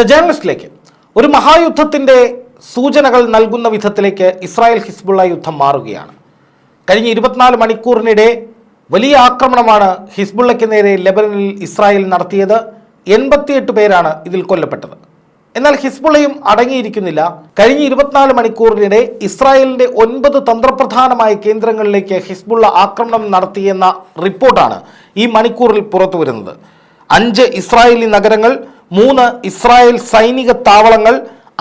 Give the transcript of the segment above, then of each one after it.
The ജേർണലിസ്റ്റിലേക്ക് ഒരു മഹായുദ്ധത്തിന്റെ സൂചനകൾ നൽകുന്ന വിധത്തിലേക്ക് ഇസ്രായേൽ ഹിസ്ബുള്ള യുദ്ധം മാറുകയാണ്. കഴിഞ്ഞ ഇരുപത്തിനാല് മണിക്കൂറിനിടെ വലിയ ആക്രമണമാണ് ഹിസ്ബുള്ളയ്ക്ക് നേരെ ലെബനനിൽ ഇസ്രായേൽ നടത്തിയത്. എൺപത്തിയെട്ട് പേരാണ് ഇതിൽ കൊല്ലപ്പെട്ടത്. എന്നാൽ ഹിസ്ബുള്ളയും അടങ്ങിയിരിക്കുന്നില്ല. കഴിഞ്ഞ ഇരുപത്തിനാല് മണിക്കൂറിനിടെ ഇസ്രായേലിന്റെ ഒൻപത് തന്ത്രപ്രധാനമായ കേന്ദ്രങ്ങളിലേക്ക് ഹിസ്ബുള്ള ആക്രമണം നടത്തിയെന്ന റിപ്പോർട്ടാണ് ഈ മണിക്കൂറിൽ പുറത്തു വരുന്നത് അഞ്ച് ഇസ്രായേലി നഗരങ്ങൾ മൂന്ന് ഇസ്രായേൽ സൈനിക താവളങ്ങൾ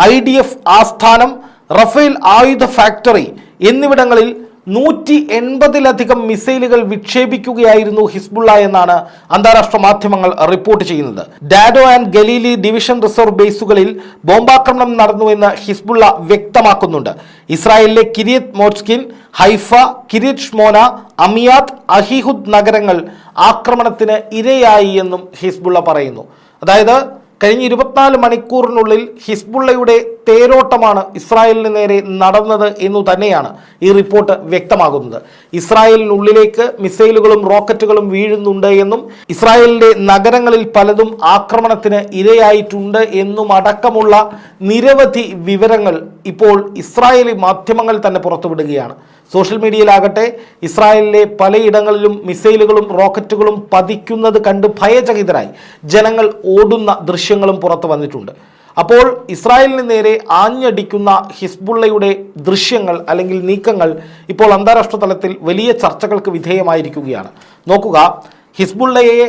ഐ ഡി എഫ് ആസ്ഥാനം റഫേൽ ആയുധ ഫാക്ടറി എന്നിവിടങ്ങളിൽ നൂറ്റി എൺപതിലധികം മിസൈലുകൾ വിക്ഷേപിക്കുകയായിരുന്നു ഹിസ്ബുള്ള എന്നാണ് അന്താരാഷ്ട്ര മാധ്യമങ്ങൾ റിപ്പോർട്ട് ചെയ്യുന്നത്. Dado and Galilee division reserve ബേസുകളിൽ ബോംബാക്രമണം നടന്നുവെന്ന് ഹിസ്ബുള്ള വ്യക്തമാക്കുന്നുണ്ട്. ഇസ്രായേലിലെ കിരിയത് മോട്സ്കിൻ ഹൈഫ കിരിയറ്റ് മോന അമിയാത്ത് അഹിഹുദ് നഗരങ്ങൾ ആക്രമണത്തിന് ഇരയായി എന്നും ഹിസ്ബുള്ള പറയുന്നു. അതായത് കഴിഞ്ഞ ഇരുപത്തിനാല് മണിക്കൂറിനുള്ളിൽ ഹിസ്ബുള്ളയുടെ തേരോട്ടമാണ് ഇസ്രായേലിന് നേരെ നടന്നത് എന്നു തന്നെയാണ് ഈ റിപ്പോർട്ട് വ്യക്തമാകുന്നത്. ഇസ്രായേലിനുള്ളിലേക്ക് മിസൈലുകളും റോക്കറ്റുകളും വീഴുന്നുണ്ട് എന്നും ഇസ്രായേലിന്റെ നഗരങ്ങളിൽ പലതും ആക്രമണത്തിന് ഇരയായിട്ടുണ്ട് എന്നും അടക്കമുള്ള നിരവധി വിവരങ്ങൾ ഇപ്പോൾ ഇസ്രായേലി മാധ്യമങ്ങൾ തന്നെ പുറത്തുവിടുകയാണ്. സോഷ്യൽ മീഡിയയിലാകട്ടെ ഇസ്രായേലിലെ പലയിടങ്ങളിലും മിസൈലുകളും റോക്കറ്റുകളും പതിക്കുന്നത് കണ്ട് ഭയചകിതരായി. ജനങ്ങൾ ഓടുന്ന ദൃശ്യങ്ങളും പുറത്തു വന്നിട്ടുണ്ട്. അപ്പോൾ ഇസ്രായേലിന് നേരെ ആഞ്ഞടിക്കുന്ന ഹിസ്ബുള്ളയുടെ ദൃശ്യങ്ങൾ അല്ലെങ്കിൽ നീക്കങ്ങൾ ഇപ്പോൾ അന്താരാഷ്ട്ര തലത്തിൽ വലിയ ചർച്ചകൾക്ക് വിധേയമായിരിക്കുകയാണ്. നോക്കുക ഹിസ്ബുള്ളയെ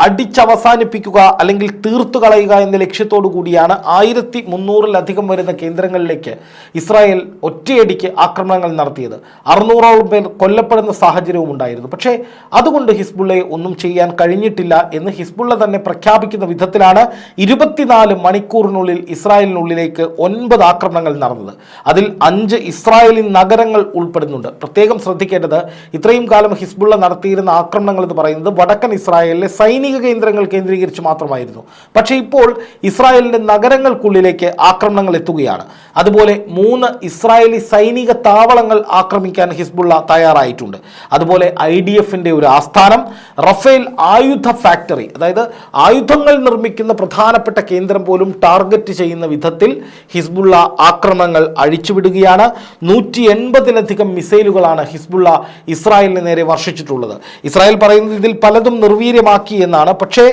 അടിച്ചവസാനിപ്പിക്കുക അല്ലെങ്കിൽ തീർത്തു കളയുക എന്ന ലക്ഷ്യത്തോടു കൂടിയാണ് ആയിരത്തി മുന്നൂറിലധികം വരുന്ന കേന്ദ്രങ്ങളിലേക്ക് ഇസ്രായേൽ ഒറ്റയടിക്ക് ആക്രമണങ്ങൾ നടത്തിയത്. അറുന്നൂറോളം പേർ കൊല്ലപ്പെടുന്ന സാഹചര്യവും ഉണ്ടായിരുന്നു. പക്ഷേ അതുകൊണ്ട് ഹിസ്ബുള്ളയെ ഒന്നും ചെയ്യാൻ കഴിഞ്ഞിട്ടില്ല എന്ന് ഹിസ്ബുള്ള തന്നെ പ്രഖ്യാപിക്കുന്ന വിധത്തിലാണ് ഇരുപത്തിനാല് മണിക്കൂറിനുള്ളിൽ ഇസ്രായേലിനുള്ളിലേക്ക് ഒൻപത് ആക്രമണങ്ങൾ നടന്നത്. അതിൽ അഞ്ച് ഇസ്രായേലി നഗരങ്ങൾ ഉൾപ്പെടുന്നുണ്ട്. പ്രത്യേകം ശ്രദ്ധിക്കേണ്ടത് ഇത്രയും കാലം ഹിസ്ബുള്ള നടത്തിയിരുന്ന ആക്രമണങ്ങൾ എന്ന് പറയുന്നത് വടക്കൻ ഇസ്രായേലിലെ സൈനിക കേന്ദ്രങ്ങൾ കേന്ദ്രീകരിച്ച് മാത്രമായിരുന്നു. പക്ഷേ ഇപ്പോൾ ഇസ്രായേലിന്റെ നഗരങ്ങൾക്കുള്ളിലേക്ക് ആക്രമണങ്ങൾ എത്തുകയാണ്. അതുപോലെ മൂന്ന് ഇസ്രായേലി സൈനിക താവളങ്ങൾ ആക്രമിക്കാൻ ഹിസ്ബുള്ള തയ്യാറായിട്ടുണ്ട്. അതുപോലെ ഐ ഡി എഫിന്റെ ഒരു ആസ്ഥാനം റഫേൽ ആയുധ ഫാക്ടറി അതായത് ആയുധങ്ങൾ നിർമ്മിക്കുന്ന പ്രധാനപ്പെട്ട കേന്ദ്രം പോലും ടാർഗറ്റ് ചെയ്യുന്ന വിധത്തിൽ ഹിസ്ബുള്ള ആക്രമണങ്ങൾ അഴിച്ചുവിടുകയാണ്. നൂറ്റി എൺപതിലധികം മിസൈലുകളാണ് ഹിസ്ബുള്ള ഇസ്രായേലിന് നേരെ വർഷിച്ചിട്ടുള്ളത്. ഇസ്രായേൽ പറയുന്നത് ഇതിൽ പലതും നിർവീര്യമാക്കി എന്നാണ്. പക്ഷേ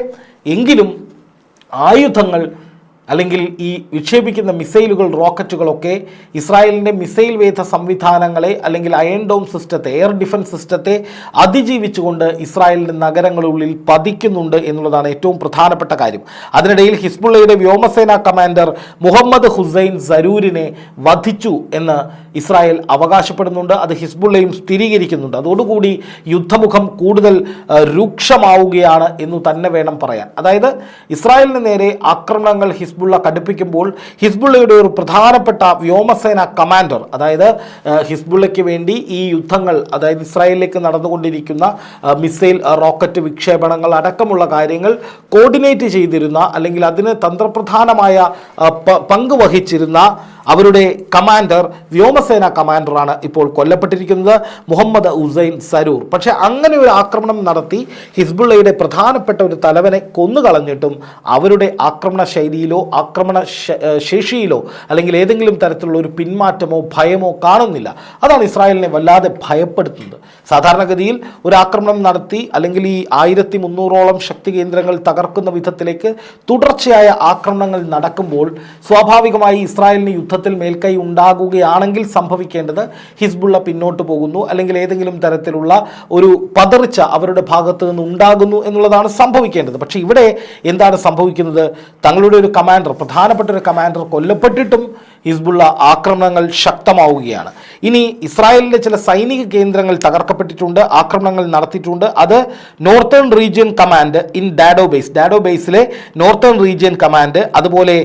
എങ്കിലും ആയുധങ്ങൾ അല്ലെങ്കിൽ ഈ വിക്ഷേപിക്കുന്ന മിസൈലുകൾ റോക്കറ്റുകളൊക്കെ ഇസ്രായേലിന്റെ മിസൈൽ വേധ സംവിധാനങ്ങളെ അല്ലെങ്കിൽ അയൺ ഡോം സിസ്റ്റത്തെ എയർ ഡിഫൻസ് സിസ്റ്റത്തെ അതിജീവിച്ചുകൊണ്ട് ഇസ്രായേലിന്റെ നഗരങ്ങളുള്ളിൽ പതിക്കുന്നുണ്ട് എന്നുള്ളതാണ് ഏറ്റവും പ്രധാനപ്പെട്ട കാര്യം. അതിനിടയിൽ ഹിസ്ബുള്ളയുടെ വ്യോമസേന കമാൻഡർ മുഹമ്മദ് ഹുസൈൻ സരൂരിനെ വധിച്ചു എന്ന് ഇസ്രായേൽ അവകാശപ്പെടുന്നുണ്ട്. അത് ഹിസ്ബുള്ളയും സ്ഥിരീകരിക്കുന്നുണ്ട്. അതോടുകൂടി യുദ്ധമുഖം കൂടുതൽ രൂക്ഷമാവുകയാണ് എന്ന് തന്നെ വേണം പറയാൻ. അതായത് ഇസ്രായേലിന് നേരെ ആക്രമണങ്ങൾ ഹിസ്ബുള്ള കടുപ്പിക്കുമ്പോൾ ഹിസ്ബുള്ളയുടെ ഒരു പ്രധാനപ്പെട്ട വ്യോമസേന കമാൻഡർ അതായത് ഹിസ്ബുള്ളയ്ക്ക് വേണ്ടി ഈ യുദ്ധങ്ങൾ അതായത് ഇസ്രായേലിലേക്ക് നടന്നുകൊണ്ടിരിക്കുന്ന മിസൈൽ റോക്കറ്റ് വിക്ഷേപണങ്ങൾ അടക്കമുള്ള കാര്യങ്ങൾ കോർഡിനേറ്റ് ചെയ്തിരുന്ന അല്ലെങ്കിൽ അതിന് തന്ത്രപ്രധാനമായ പങ്ക് വഹിച്ചിരുന്ന അവരുടെ കമാൻഡർ വ്യോമസേന കമാൻഡറാണ് ഇപ്പോൾ കൊല്ലപ്പെട്ടിരിക്കുന്നത് മുഹമ്മദ് ഉസൈൻ സരൂർ. പക്ഷേ അങ്ങനെ ഒരു ആക്രമണം നടത്തി ഹിസ്ബുള്ളയുടെ പ്രധാനപ്പെട്ട ഒരു തലവനെ കൊന്നുകളഞ്ഞിട്ടും അവരുടെ ആക്രമണ ശൈലിയിലോ ആക്രമണ ശേഷിയിലോ അല്ലെങ്കിൽ ഏതെങ്കിലും തരത്തിലുള്ള ഒരു പിന്മാറ്റമോ ഭയമോ കാണുന്നില്ല. അതാണ് ഇസ്രായേലിനെ വല്ലാതെ ഭയപ്പെടുത്തുന്നത്. സാധാരണഗതിയിൽ ഒരു ആക്രമണം നടത്തി അല്ലെങ്കിൽ ഈ ആയിരത്തി മുന്നൂറോളം ശക്തി കേന്ദ്രങ്ങൾ തകർക്കുന്ന വിധത്തിലേക്ക് തുടർച്ചയായ ആക്രമണങ്ങൾ നടക്കുമ്പോൾ സ്വാഭാവികമായി ഇസ്രായേലിന് യുദ്ധത്തിൽ മേൽക്കൈ ഉണ്ടാകുകയാണെങ്കിൽ സംഭവിക്കേണ്ടത് ഹിസ്ബുള്ള പിന്നോട്ട് പോകുന്നു. അല്ലെങ്കിൽ ഏതെങ്കിലും തരത്തിലുള്ള ഒരു പതർച്ച അവരുടെ ഭാഗത്ത് നിന്ന് ഉണ്ടാകുന്നു എന്നുള്ളതാണ് സംഭവിക്കേണ്ടത്. പക്ഷേ ഇവിടെ എന്താണ് സംഭവിക്കുന്നത്? തങ്ങളുടെ ഒരു കമാൻഡർ പ്രധാനപ്പെട്ട ഒരു കമാൻഡർ കൊല്ലപ്പെട്ടിട്ടും ഹിസ്ബുള്ള ആക്രമണങ്ങൾ ശക്തമാവുകയാണ്. ഇനി ഇസ്രായേലിന്റെ ചില സൈനിക കേന്ദ്രങ്ങൾ തകർക്കപ്പെട്ടിട്ടുണ്ട് ആക്രമണങ്ങൾ നടത്തിയിട്ടുണ്ട്. അത് northern region command in Dado base. Dado ബേസിലെ northern region command അതുപോലെ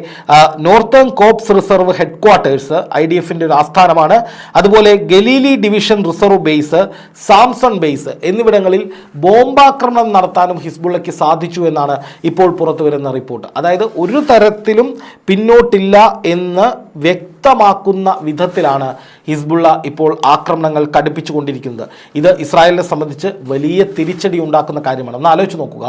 northern corps reserve headquarters I D എഫിന്റെ ഒരു ആസ്ഥാനമാണ്. അതുപോലെ Galilee division reserve base Samson base എന്നിവിടങ്ങളിൽ ബോംബാക്രമണം നടത്താനും ഹിസ്ബുള്ളയ്ക്ക് സാധിച്ചു എന്നാണ് ഇപ്പോൾ പുറത്തു വരുന്ന റിപ്പോർട്ട്. അതായത് ഒരു തരത്തിലും പിന്നോട്ടില്ല എന്ന് 200 വ്യക്തമാക്കുന്ന വിധത്തിലാണ് ഹിസ്ബുള്ള ഇപ്പോൾ ആക്രമണങ്ങൾ കടുപ്പിച്ചുകൊണ്ടിരിക്കുന്നത്. ഇത് ഇസ്രായേലിനെ സംബന്ധിച്ച് വലിയ തിരിച്ചടി ഉണ്ടാക്കുന്ന കാര്യമാണ്. ഒന്ന് ആലോചിച്ച് നോക്കുക.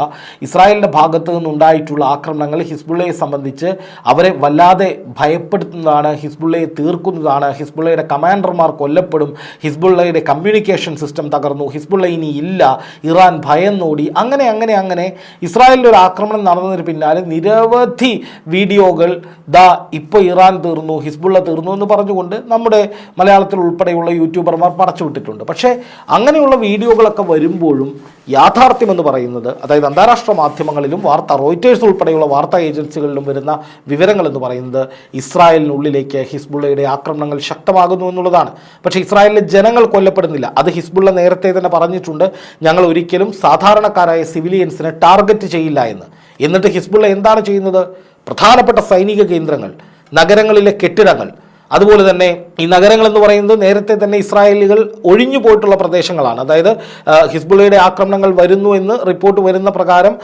ഇസ്രായേലിന്റെ ഭാഗത്ത് നിന്നുണ്ടായിട്ടുള്ള ആക്രമണങ്ങൾ ഹിസ്ബുള്ളയെ സംബന്ധിച്ച് അവരെ വല്ലാതെ ഭയപ്പെടുത്തുന്നതാണ് ഹിസ്ബുള്ളയെ തീർക്കുന്നതാണ് ഹിസ്ബുള്ളയുടെ കമാൻഡർമാർ കൊല്ലപ്പെടും ഹിസ്ബുള്ളയുടെ കമ്മ്യൂണിക്കേഷൻ സിസ്റ്റം തകർന്നു ഹിസ്ബുള്ള ഇനി ഇല്ല ഇറാൻ ഭയന്നോടി അങ്ങനെ അങ്ങനെ അങ്ങനെ ഇസ്രായേലിന്റെ ഒരു ആക്രമണം നടന്നതിന് പിന്നാലെ നിരവധി വീഡിയോകൾ ദാ ഇപ്പോൾ ഇറാൻ തീർന്നു ഹിസ്ബുള്ള തീർന്നു എന്ന് പറഞ്ഞുകൊണ്ട് നമ്മുടെ മലയാളത്തിൽ ഉൾപ്പെടെയുള്ള യൂട്യൂബർമാർ പടച്ചുവിട്ടിട്ടുണ്ട് പക്ഷേ അങ്ങനെയുള്ള വീഡിയോകളൊക്കെ വരുമ്പോഴും യാഥാർത്ഥ്യമെന്ന് പറയുന്നത് അതായത് അന്താരാഷ്ട്ര മാധ്യമങ്ങളിലും വാർത്ത റോയിറ്റേഴ്സ് ഉൾപ്പെടെയുള്ള വാർത്താ ഏജൻസികളിലും വരുന്ന വിവരങ്ങൾ എന്ന് പറയുന്നത് ഇസ്രായേലിനുള്ളിലേക്ക് ഹിസ്ബുള്ളയുടെ ആക്രമണങ്ങൾ ശക്തമാകുന്നു എന്നുള്ളതാണ്. പക്ഷേ ഇസ്രായേലിലെ ജനങ്ങൾ കൊല്ലപ്പെടുന്നില്ല. അത് ഹിസ്ബുള്ള നേരത്തെ തന്നെ പറഞ്ഞിട്ടുണ്ട് ഞങ്ങൾ ഒരിക്കലും സാധാരണക്കാരായ സിവിലിയൻസിനെ ടാർഗറ്റ് ചെയ്യില്ല എന്ന്. എന്നിട്ട് ഹിസ്ബുള്ള എന്താണ് ചെയ്യുന്നത്? പ്രധാനപ്പെട്ട സൈനിക കേന്ദ്രങ്ങൾ നഗരങ്ങളിലെ കെട്ടിടങ്ങൾ അതുപോലെ തന്നെ ഈ നഗരങ്ങൾ എന്ന് പറയുന്നത് നേരത്തെ തന്നെ ഇസ്രായേലികൾ ഒഴിഞ്ഞു പോയിട്ടുള്ള പ്രദേശങ്ങളാണ്. അതായത് ഹിസ്ബുള്ളയുടെ ആക്രമണങ്ങൾ വരുന്നു എന്ന് റിപ്പോർട്ട് വരുന്ന പ്രകാരം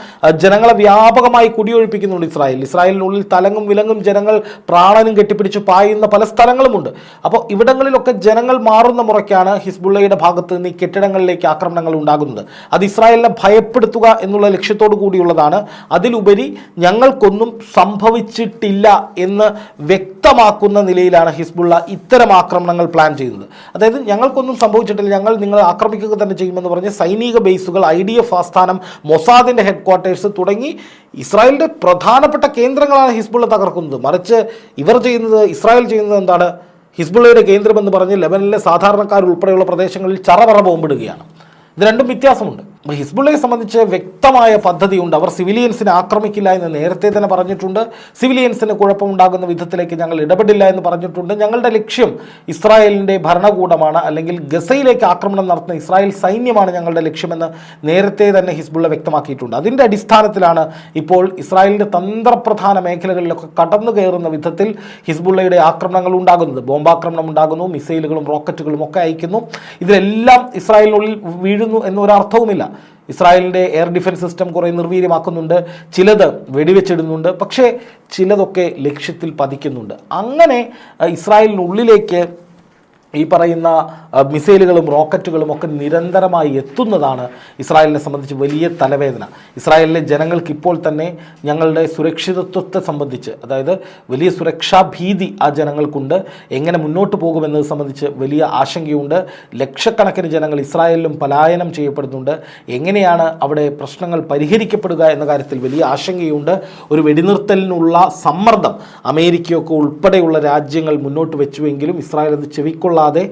ജനങ്ങളെ വ്യാപകമായി കുടിയൊഴിപ്പിക്കുന്നുണ്ട് ഇസ്രായേൽ. ഇസ്രായേലിനുള്ളിൽ തലങ്ങും വിലങ്ങും ജനങ്ങൾ പ്രാണനും കെട്ടിപ്പിടിച്ച് പായുന്ന പല സ്ഥലങ്ങളുമുണ്ട്. അപ്പോൾ ഇവിടങ്ങളിലൊക്കെ ജനങ്ങൾ മാറുന്ന മുറയ്ക്കാണ് ഹിസ്ബുള്ളയുടെ ഭാഗത്ത് നിന്ന് ഈ കെട്ടിടങ്ങളിലേക്ക് ആക്രമണങ്ങൾ ഉണ്ടാകുന്നത്. അത് ഇസ്രായേലിനെ ഭയപ്പെടുത്തുക എന്നുള്ള ലക്ഷ്യത്തോടു കൂടിയുള്ളതാണ്. അതിലുപരി ഞങ്ങൾക്കൊന്നും സംഭവിച്ചിട്ടില്ല എന്ന് വ്യക്തമാക്കുന്ന നിലയിലാണ് ഹിസ്ബുള്ള ഇത്തരം ആക്രമണങ്ങൾ പ്ലാൻ ചെയ്യുന്നത് അതായത് ഞങ്ങൾക്കൊന്നും സംഭവിച്ചിട്ടില്ല. ഞങ്ങൾ നിങ്ങളെ ആക്രമിക്കുക തന്നെ ചെയ്യുമെന്ന് പറഞ്ഞ് സൈനിക ബേസുകൾ ഐ ഡി എഫ് ആസ്ഥാനം മൊസാദിന്റെ ഹെഡ് ക്വാർട്ടേഴ്സ് തുടങ്ങി ഇസ്രായേലിന്റെ പ്രധാനപ്പെട്ട കേന്ദ്രങ്ങളാണ് ഹിസ്ബുള്ള തകർക്കുന്നത്. മറിച്ച് ഇവർ ചെയ്യുന്നത് ഇസ്രായേൽ ചെയ്യുന്നത് എന്താണ്? ഹിസ്ബുള്ളയുടെ കേന്ദ്രമെന്ന് പറഞ്ഞ് ലെബനിലെ സാധാരണക്കാർ ഉൾപ്പെടെയുള്ള പ്രദേശങ്ങളിൽ ചറപറ ബോംബിടുകയാണ്. ഇത് രണ്ടും വ്യത്യാസമുണ്ട്. ഹിസ്ബുള്ളയെ സംബന്ധിച്ച് വ്യക്തമായ പദ്ധതിയുണ്ട്. അവർ സിവിലിയൻസിനെ ആക്രമിക്കില്ല എന്ന് നേരത്തെ തന്നെ പറഞ്ഞിട്ടുണ്ട്. സിവിലിയൻസിന് കുഴപ്പമുണ്ടാകുന്ന വിധത്തിലേക്ക് ഞങ്ങൾ ഇടപെടില്ല എന്ന് പറഞ്ഞിട്ടുണ്ട്. ഞങ്ങളുടെ ലക്ഷ്യം ഇസ്രായേലിന്റെ ഭരണകൂടമാണ് അല്ലെങ്കിൽ ഗസയിലേക്ക് ആക്രമണം നടത്തുന്ന ഇസ്രായേൽ സൈന്യമാണ് ഞങ്ങളുടെ ലക്ഷ്യമെന്ന് നേരത്തെ തന്നെ ഹിസ്ബുള്ള വ്യക്തമാക്കിയിട്ടുണ്ട്. അതിന്റെ അടിസ്ഥാനത്തിലാണ് ഇപ്പോൾ ഇസ്രായേലിന്റെ തന്ത്രപ്രധാന മേഖലകളിലൊക്കെ കടന്നു കയറുന്ന വിധത്തിൽ ഹിസ്ബുള്ളയുടെ ആക്രമണങ്ങൾ ഉണ്ടാകുന്നത്. ബോംബാക്രമണം ഉണ്ടാകുന്നു മിസൈലുകളും റോക്കറ്റുകളും ഒക്കെ അയക്കുന്നു ഇതിലെല്ലാം ഇസ്രായേലിനുള്ളിൽ വീഴുന്നു എന്നൊരർത്ഥവുമില്ല. ഇസ്രായേലിന്റെ എയർ ഡിഫൻസ് സിസ്റ്റം കുറേ നിർവീര്യമാക്കുന്നുണ്ട് ചിലത് വെടിവെച്ചിടുന്നുണ്ട് പക്ഷേ ചിലതൊക്കെ ലക്ഷ്യത്തിൽ പതിക്കുന്നുണ്ട്. അങ്ങനെ ഇസ്രായേലിനുള്ളിലേക്ക് ഈ പറയുന്ന മിസൈലുകളും റോക്കറ്റുകളും ഒക്കെ നിരന്തരമായി എത്തുന്നതാണ് ഇസ്രായേലിനെ സംബന്ധിച്ച് വലിയ തലവേദന. ഇസ്രായേലിലെ ജനങ്ങൾക്ക് ഇപ്പോൾ തന്നെ ഞങ്ങളുടെ സുരക്ഷിതത്വത്തെ സംബന്ധിച്ച് അതായത് വലിയ സുരക്ഷാ ഭീതി ആ ജനങ്ങൾക്കുണ്ട്. എങ്ങനെ മുന്നോട്ട് പോകുമെന്നത് സംബന്ധിച്ച് വലിയ ആശങ്കയുണ്ട്. ലക്ഷക്കണക്കിന് ജനങ്ങൾ ഇസ്രായേലിലും പലായനം ചെയ്യപ്പെടുന്നുണ്ട്. എങ്ങനെയാണ് അവിടെ പ്രശ്നങ്ങൾ പരിഹരിക്കപ്പെടുക എന്ന കാര്യത്തിൽ വലിയ ആശങ്കയുണ്ട്. ഒരു വെടിനിർത്തലിനുള്ള സമ്മർദ്ദം അമേരിക്കയൊക്കെ ഉൾപ്പെടെയുള്ള രാജ്യങ്ങൾ മുന്നോട്ട് വെച്ചുവെങ്കിലും ഇസ്രായേൽ അത് ചെവിക്കൊള്ളാതെ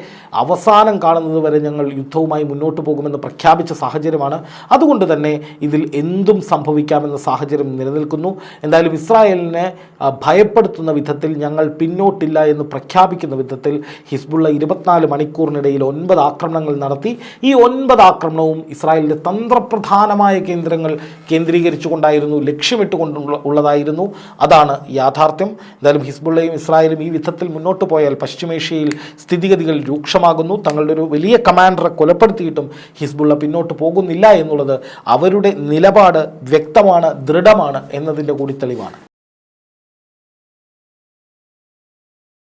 അവസാനം കാണുന്നത് വരെ ഞങ്ങൾ യുദ്ധവുമായി മുന്നോട്ട് പോകുമെന്ന് പ്രഖ്യാപിച്ച സാഹചര്യമാണ്. അതുകൊണ്ട് തന്നെ ഇതിൽ എന്തും സംഭവിക്കാമെന്ന സാഹചര്യം നിലനിൽക്കുന്നു. എന്തായാലും ഇസ്രായേലിനെ ഭയപ്പെടുത്തുന്ന വിധത്തിൽ ഞങ്ങൾ പിന്നോട്ടില്ല എന്ന് പ്രഖ്യാപിക്കുന്ന വിധത്തിൽ ഹിസ്ബുള്ള ഇരുപത്തിനാല് മണിക്കൂറിനിടയിൽ ഒൻപത് ആക്രമണങ്ങൾ നടത്തി. ഈ ഒൻപത് ആക്രമണവും ഇസ്രായേലിന്റെ തന്ത്രപ്രധാനമായ കേന്ദ്രങ്ങൾ കേന്ദ്രീകരിച്ചുകൊണ്ടായിരുന്നു ലക്ഷ്യമിട്ടുകൊണ്ടുള്ള ഉള്ളതായിരുന്നു. അതാണ് യാഥാർത്ഥ്യം. എന്തായാലും ഹിസ്ബുള്ളയും ഇസ്രായേലും ഈ വിധത്തിൽ മുന്നോട്ട് പോയാൽ പശ്ചിമേഷ്യയിൽ സ്ഥിതിഗതികൾ രൂക്ഷമാകുന്നു തങ്ങളുടെ ഒരു വലിയ കമാൻഡറെ കൊലപ്പെടുത്തിയിട്ടും ഹിസ്ബുള്ള പിന്നോട്ട് പോകുന്നില്ല എന്നുള്ളത് അവരുടെ നിലപാട് വ്യക്തമാണ് ദൃഢമാണ് എന്നതിന്റെ കൂടി തെളിവാണ്.